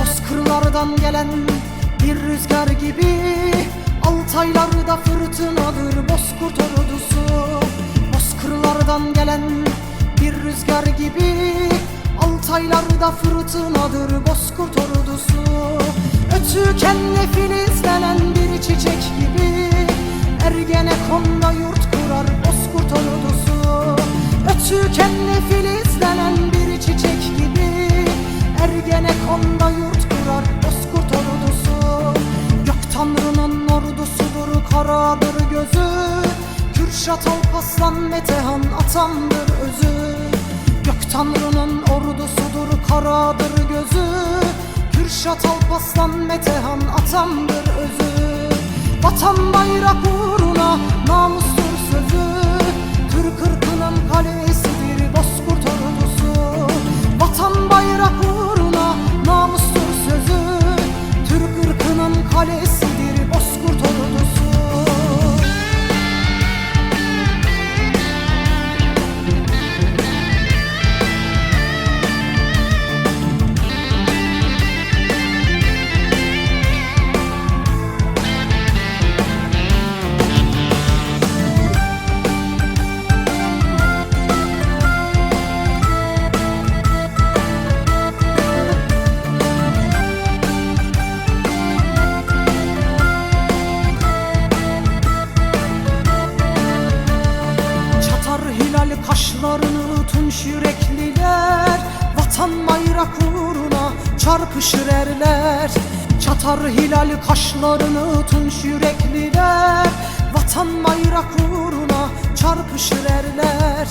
Bozkırlardan gelen bir rüzgar gibi Altaylarda fırtınadır bozkurt ordusu Bozkırlardan gelen bir rüzgar gibi Altaylarda fırtınadır bozkurt ordusu. Ötükenle filizlenen bir çiçek gibi Ergenekon'da yurt kurar bozkurt ordusu. Ötükenle filizlenen bir çiçek gibi Ergenekon'da yurt Kürşat Alpaslan Metehan atamdır özü. Gök tanrının ordusudur karadır gözü. Kürşat Alpaslan Metehan atamdır özü. Vatan bayrak uğruna namustur hilal kaşlarını tunç yürekliler Vatan bayrak uğruna çarpışır erler. Çatar hilal kaşlarını tunç yürekliler Vatan bayrak uğruna çarpışır erler